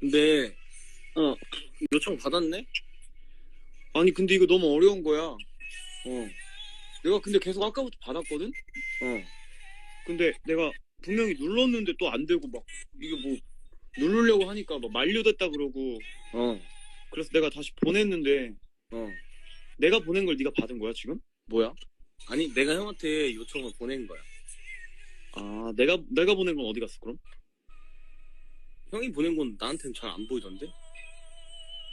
근데 어. 요청 받았네? 아니 근데 이거 너무 어려운 거야. 어. 내가 근데 계속 아까부터 받았거든. 어. 근데 내가 분명히 눌렀는데 또 안 되고 막 이게 뭐 누르려고 하니까 막 만료됐다 그러고 어. 그래서 내가 다시 보냈는데 어. 내가 보낸 걸 네가 받은 거야 지금? 뭐야? 아니 내가 형한테 요청을 보낸 거야. 아 내가 내가 보낸 건 어디 갔어 그럼? 형이 보낸 건 나한테는 잘 안 보이던데?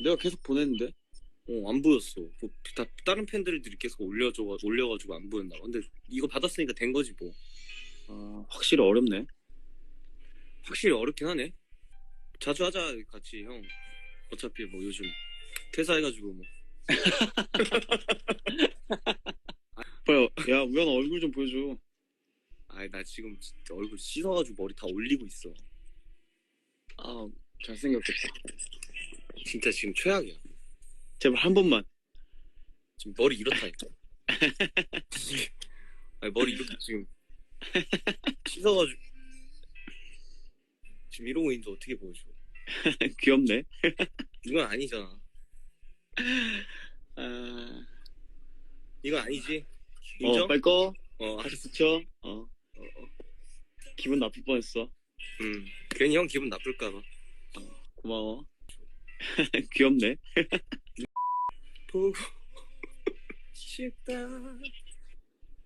내가 계속 보냈는데. 어, 안 보였어. 뭐, 다, 다른 팬들이 계속 올려줘, 올려가지고 안 보였나 봐. 근데 이거 받았으니까 된 거지 뭐. 아 확실히 어렵네. 확실히 어렵긴 하네. 자주 하자, 같이 형. 어차피 뭐 요즘 퇴사해가지고 뭐. 뭐야? 야 우연아 얼굴 좀 보여줘. 아이, 나 지금 진짜 얼굴 씻어가지고 머리 다 올리고 있어. 아 잘생겼겠다. 진짜 지금 최악이야. 제발 한 번만. 지금 머리 이렇다니까. 아니, 머리 이렇게 지금 씻어가지고. 지금 이러고 있는데 어떻게 보여줘? 귀엽네. 이건 아니잖아. 아... 이건 아니지. 인정? 어, 빨리 꺼. 어, 다시 스쳐. 어. 어, 어. 기분 나쁠 뻔했어. 음. 괜히 형 기분 나쁠까봐. 고마워. 귀엽네. 보고 싶다.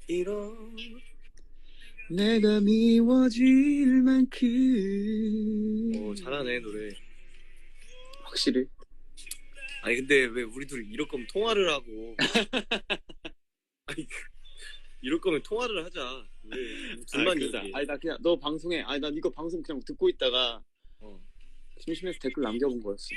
이런. 내가 미워질 만큼. 오, 어, 잘하네, 노래. 확실히. 아니, 근데 왜 우리 둘이 이럴 거면 통화를 하고. 아니, 이럴 거면 통화를 하자. 왜? 둘만 아니, 그러자. 얘기해. 아니 나 그냥 너 방송해. 아니 난 이거 방송 그냥 듣고 있다가 어. 심심해서 댓글 남겨본 거였어.